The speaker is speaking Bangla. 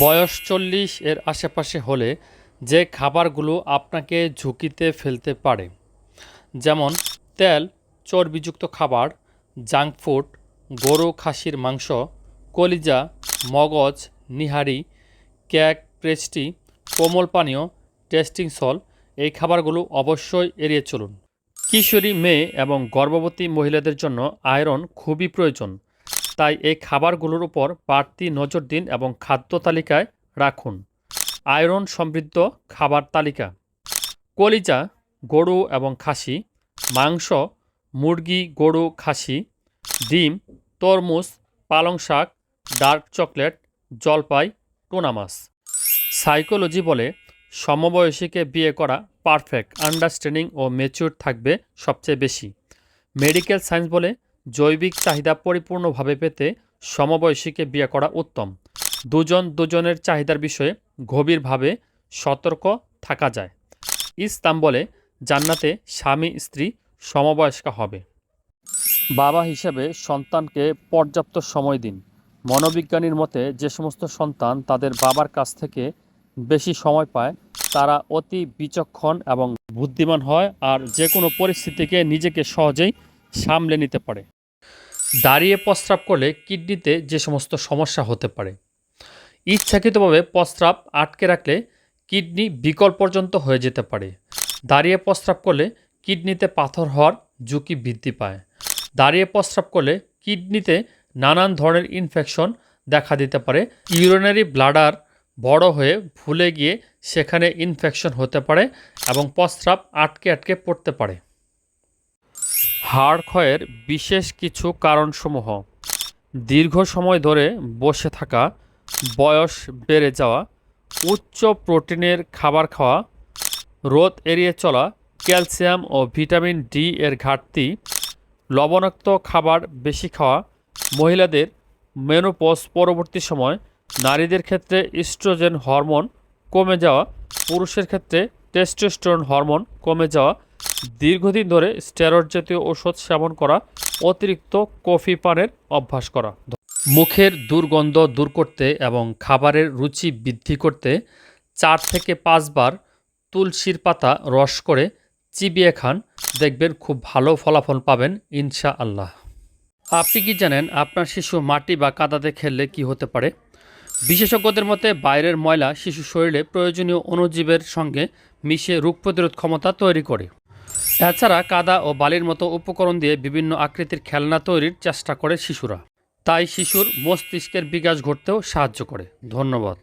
বয়স চল্লিশ এর আশেপাশে হলে যে খাবারগুলো আপনাকে ঝুঁকিতে ফেলতে পারে, যেমন তেল, চর্বিযুক্ত খাবার, জাঙ্ক ফুড, গরু খাসির মাংস, কলিজা, মগজ, নিহারি, কেক, পেস্ট্রি, কোমল পানীয়, টেস্টিং সল, এই খাবারগুলো অবশ্যই এড়িয়ে চলুন। কিশোরী মেয়ে এবং গর্ভবতী মহিলাদের জন্য আয়রন খুবই প্রয়োজন। তাই এই খাবারগুলোর উপর বাড়তি নজর দিন এবং খাদ্য তালিকায় রাখুন। আয়রন সমৃদ্ধ খাবার তালিকা। কলিজা, গরু এবং খাসি, মাংস, মুরগি, গরু, খাসি, ডিম, তরমুজ, পালং শাক, ডার্ক চকলেট, জলপাই, টোনা মাছ। সাইকোলজি বলে সমবয়সীকে বিয়ে করা পারফেক্ট, আন্ডারস্ট্যান্ডিং ও ম্যাচিউর থাকবে সবচেয়ে বেশি। মেডিকেল সায়েন্স বলে জৈবিক চাহিদা পরিপূর্ণভাবে পেতে সমবয়সীকে বিয়ে করা উত্তম। দুজন দুজনের চাহিদার বিষয়ে গভীরভাবে সতর্ক থাকা যায়। ইসলাম বলে, জান্নাতে স্বামী, স্ত্রী সমবয়স্কা হবে। বাবা হিসেবে সন্তানকে পর্যাপ্ত সময় দিন। মনোবিজ্ঞানীর মতে, যে সমস্ত সন্তান তাদের বাবার কাছ থেকে বেশি সময় পায়, তারা অতি বিচক্ষণ এবং বুদ্ধিমান হয় আর যে কোনো পরিস্থিতিকে নিজেকে সহজেই সামলে নিতে পারে। দাঁড়িয়ে প্রস্রাব করলে কিডনিতে যে সমস্ত সমস্যা হতে পারে। ইচ্ছাকৃতভাবে প্রস্রাব আটকে রাখলে কিডনি বিকল পর্যন্ত হয়ে যেতে পারে। দাঁড়িয়ে প্রস্রাব করলে কিডনিতে পাথর হওয়ার ঝুঁকি বৃদ্ধি পায়। দাঁড়িয়ে প্রস্রাব করলে কিডনিতে নানান ধরনের ইনফেকশন দেখা দিতে পারে। ইউরিনারি ব্লাডার বড় হয়ে ফুলে গিয়ে সেখানে ইনফেকশন হতে পারে এবং প্রস্রাব আটকে আটকে পড়তে পারে। হাড় ক্ষয়ের বিশেষ কিছু কারণসমূহ। দীর্ঘ সময় ধরে বসে থাকা, বয়স বেড়ে যাওয়া, উচ্চ প্রোটিনের খাবার খাওয়া রোদ এড়িয়ে চলা, ক্যালসিয়াম ও ভিটামিন ডি এর ঘাটতি, লবণাক্ত খাবার বেশি খাওয়া, মহিলাদের মেনোপজ পরবর্তী সময়, নারীদের ক্ষেত্রে ইস্ট্রোজেন হরমোন কমে যাওয়া, পুরুষের ক্ষেত্রে টেস্টোস্টেরন হরমোন কমে যাওয়া দীর্ঘদিন ধরে স্টেরয়েড জাতীয় ওষুধ সেবন করা, অতিরিক্ত কফি পানের অভ্যাস করা। মুখের দুর্গন্ধ দূর করতে এবং খাবারের রুচি বৃদ্ধি করতে চার থেকে পাঁচবার তুলসীর পাতা রস করে চিবিয়ে খান, দেখবেন খুব ভালো ফলাফল পাবেন ইনশা আল্লাহ আপনি কি জানেন আপনার শিশু মাটি বা কাদাতে খেললে কি হতে পারে? বিশেষজ্ঞদের মতে বাইরের ময়লা শিশু শরীরে প্রয়োজনীয় অণুজীবের সঙ্গে মিশে রোগ প্রতিরোধ ক্ষমতা তৈরি করে। এছাড়া কাদা ও বালির মতো উপকরণ দিয়ে বিভিন্ন আকৃতির খেলনা তৈরির চেষ্টা করে শিশুরা। তাই শিশুর মস্তিষ্কের বিকাশ ঘটতেও সাহায্য করে। ধন্যবাদ।